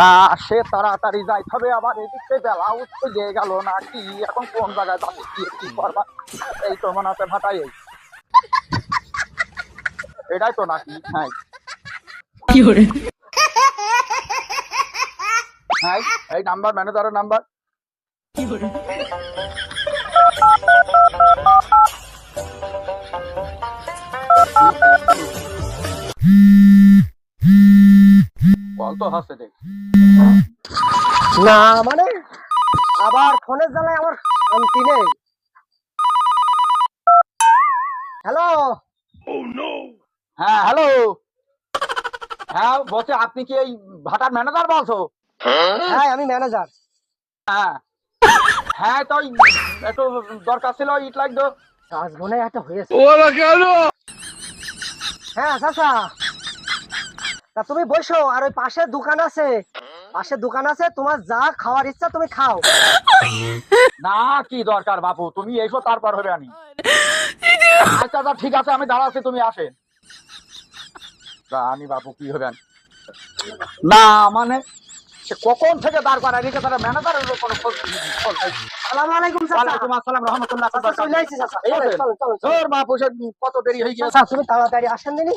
তা সে তাড়াতাড়ি যাই তবে আবার এদিকে বেলা উঠতে দিয়ে গেল না কি এখন কোন জায়গায় যাবে কি কি করবা? এই তো মনে হচ্ছে ভাটাই এই। এটাই তো নাকি? হ্যাঁ। হ্যাঁ এই নাম্বার ম্যানেজারের নাম্বার। বল তো হাসে। না। মানে? আবার ফোনের জ্বালায় আমার শান্তি নেই। হ্যালো? হ্যাঁ হ্যালো? হ্যাঁ আপনি কি এই ভাটার ম্যানেজার বলছো? হ্যাঁ আমি ম্যানেজার হ্যাঁ। হ্যাঁ তো একটু দরকার ছিল, ইট লাগতো। কাজ মনে একটা হয়েছে। হ্যাঁ চাচা। তা তুমি বসো, আর ওই পাশে দোকান আছে। পাশে দোকান আছে, তোমার যা খাওয়ার ইচ্ছা তুমি খাও। না, কি দরকার বাপু? তুমি এসো, তারপর হবে আমি। আচ্ছা আচ্ছা ঠিক আছে, আমি দাঁড়াচ্ছি, তুমি আসেন আমি বাপু, কি হবেন না মানে সে কখন থেকে দাঁড় করায়? রেখে তারা ম্যানেজারের কোনো খোঁজ খোঁজ আলাইকুম চাচা। ওয়ালাইকুম আসসালাম রহমতুল্লাহ চাচা চলে আইছি চাচা। এই চলেন, আছেন? চলেন, চলেন, চলেন। বাপু কত দেরি হয়ে গেছে? চাচা তুমি তাড়াতাড়ি আসেন দিনি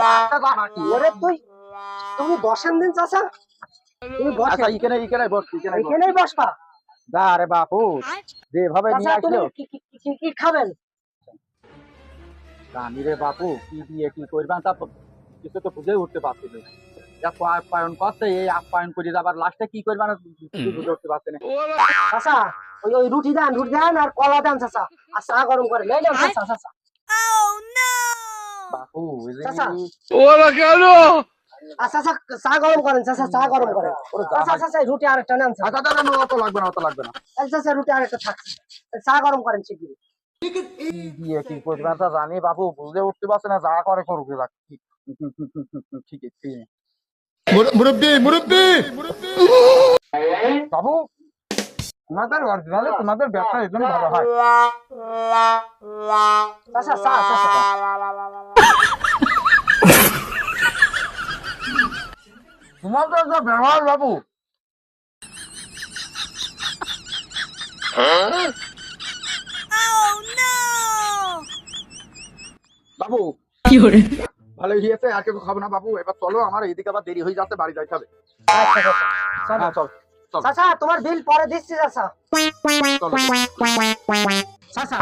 যা ওরে তুই। বসেন দিন চাচা। তুমি বসেন। আচ্ছা ইখানে ইখানে বস এখানেই বসবা। রে বাপু যেভাবে নিয়ে আসলো। কি কি- খাবেন? জানি রে বাপু কি দিয়ে কি করবেন তা কিছু তো বুঝে উঠতে পারছি না। এত আপ্যায়ন করছে এই আপ্যায়ন করে যাবার লাস্টে কি করবেন কিছু বুঝে উঠতে না। চাচা ওই ওই রুটি দেন রুটি দেন আর কলা দেন চাচা। আর চা গরম করে নেই না চাচা চাচা। বাপু এই যে- চাচা। আচ্ছা, চা গরম করেন চাচা চা গরম করেন। ওরে যা চাচা হয়। চাচা রুটি আরেকটা নেন আচ্ছা দাদা না, অত লাগবে না অত লাগবে না। এই চাচা রুটি আরেকটা থাকছে চা গরম করেন শিগগিরি কি দিয়ে কি করবেন তা জানি বাপু বুঝে উঠতে পারছে না যা করে করুক ঠিক। ঠিক ঠিক মুরব্বী মুরব্বী! বাবু তোমাদের অরিজিনালে তোমাদের ব্যবসা এই জন্য ভালো হয়। চাচা চা চাচা তোমাদের যে ব্যবহার বাবু। বাবু ভালো হয়েছে আর কেউ খাব না বাবু এবার চলো আমার এইদিকে আবার দেরি হয়ে যাচ্ছে বাড়ি যাইতে হবে। আচ্ছা হ্যাঁ চল চল। চাচা তোমার বিল পরে দিচ্ছি চাচা। চাচা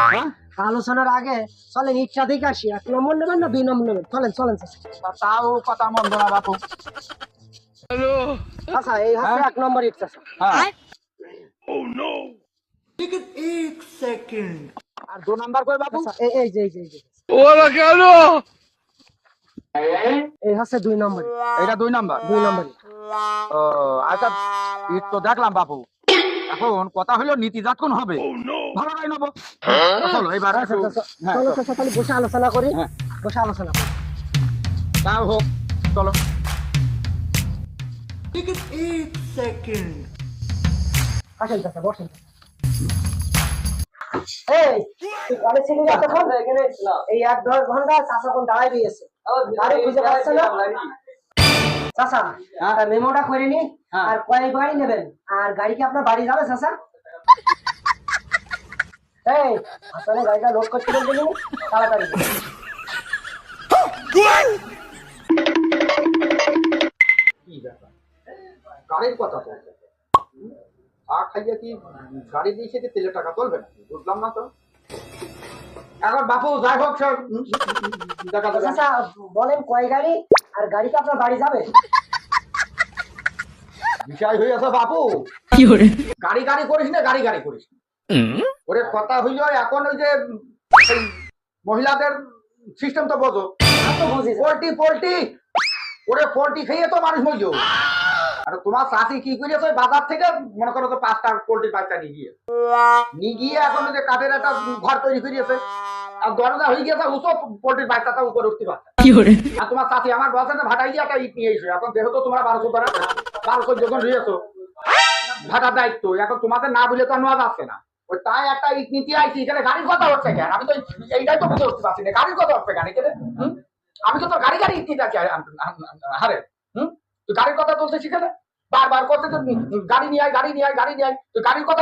আলোচনার আগে চলেন ইচ্ছা দেখে আসি। এক নম্বর নেবেন না দুই নম্বর নেবেন? চলেন চলেন চাচা। তাও কথা মন্দ না বাপু। চাচা এই হচ্ছে হ্যাঁ? এক নম্বর ইট চাচা। হ্যাঁ। আর দু নাম্বার কই বাবু চাচা এই এই যে এই যে এই যে। এই হচ্ছে দুই নম্বর এটা দুই নাম্বার দুই নম্বর ও আচ্ছা ইট তো দেখলাম বাপু এখন কথা হলো নীতিজাত কোন হবে ভালো নাই নেব চলো এবার আচ্ছা, হ্যাঁ চলো বসে আলোচনা করি হ্যাঁ। বসে আলোচনা করি তাও হোক চলো আসেন চাচা বসেন এই এক দেড় ঘণ্টা চাচা কোন দাঁড়াই দিয়েছে গাড়ি খুঁজে পাচ্ছে না? চাচা হ্যাঁ। মেমোটা করে নি হ্যাঁ। আর কয় নেবেন? আর গাড়ি কি আপনার বাড়ি যাবে চাচা? এই আসলে গাড়িটা লোড করতে বলতে তাড়াতাড়ি। কি ব্যাপার? গাড়ির কথা তো। আর খাইয়া কি গাড়ি দিয়েছে কি তেলের টাকা তুলবে না বুঝলাম না তো। এখন বাপু যাই হোক চাচা বলেন কয় গাড়ি? আর গাড়ি কি আপনার বাড়ি যাবে? বিষয় হয়ে আছে বাপু। গাড়ি গাড়ি করিস না গাড়ি গাড়ি করিস ওরে কথা হইল এখন ওই যে মহিলাদের সিস্টেম তো বোঝো। পোল্ট্রি পোল্ট্রি ওরে পোল্ট্রি খেয়ে তো মানুষ মরিল। আর তোমার চাষি কি করেছে? ওই বাজার থেকে মনে করো তো পাঁচটা পোল্ট্রির বাচ্চা নিয়ে গিয়ে। নিয়ে গিয়ে এখন যে কাঠের একটা ঘর তৈরি করিয়েছে। আর দরজা হয়ে গিয়েছে উঁচু পোল্ট্রির বাচ্চাটা উপরে উঠতে পারছে আর তোমার চাষি আমার বলছে না ভাটাই একটা ইট নিয়ে এসো। এখন যেহেতু তোমরা বারোশো ধরা বারোশো যখন রয়েছো ভাটার দায়িত্ব। এখন তোমাদের না বুঝলে তো আর নেওয়া যাচ্ছে না। ওই তাই একটা ইট নিতে আইছি এখানে গাড়ির কথা হচ্ছে কেন? আমি তো এইটাই তো বুঝে উঠতে পারছি না। গাড়ির কথা হচ্ছে কেন এখানে? আমি তো তোর গাড়ি গাড়ি হুম তুই গাড়ির কথা বলতে শিখে না বারবার করতে তো, গাড়ি নিয়ে আয়, গাড়ি নিয়ে আয়, গাড়ি নিয়ে আয়। তুই গাড়ির কথা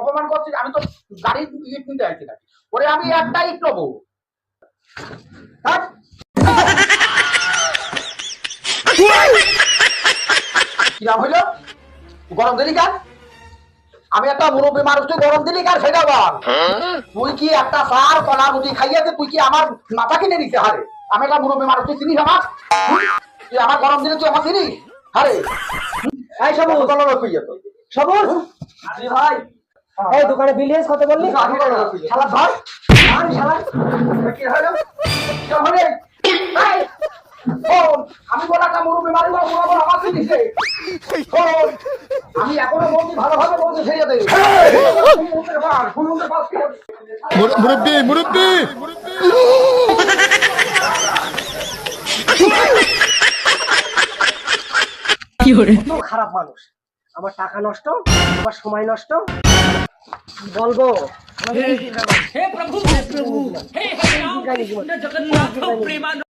অপমান করছিস, আমি তো গাড়ির ইট নিতে আইছি নাকি ওরে আমি একটা ইট নেব। হাট। কিরাম হইল? গরম দিলি কেন? আমি একটা মুরব্বী মানুষ, তুই গরম দিলি কেন সেটা বল। তুই কি একটা সার, কলা রুটি খাইয়াছে তুই কি আমার মাথা কিনে নিতে হারে? আমি একটা মুরব্বী মানুষ, তুই চিনিস আমার? তুই আমার গরম দিলে তুই আমার হারে এই সবুজ কলর হইয়া তো সবুজ জি ভাই। এই দোকানে বিল কত বললি? শালা আর শালা। কি হলো? কি হলো আমি মুরব্বী বলা আমার চিনিসে শোন, আমি এখনও বলছি ভালোভাবে বলছি সেই দে শুনুন পাস শুনুন পাস মুর- মুরব্বি। কত খারাপ মানুষ। আমার টাকা নষ্ট আমার সময় নষ্ট। বলব হে প্রভু হে প্রভু হে জগন্নাথ প্রেমানন্দ।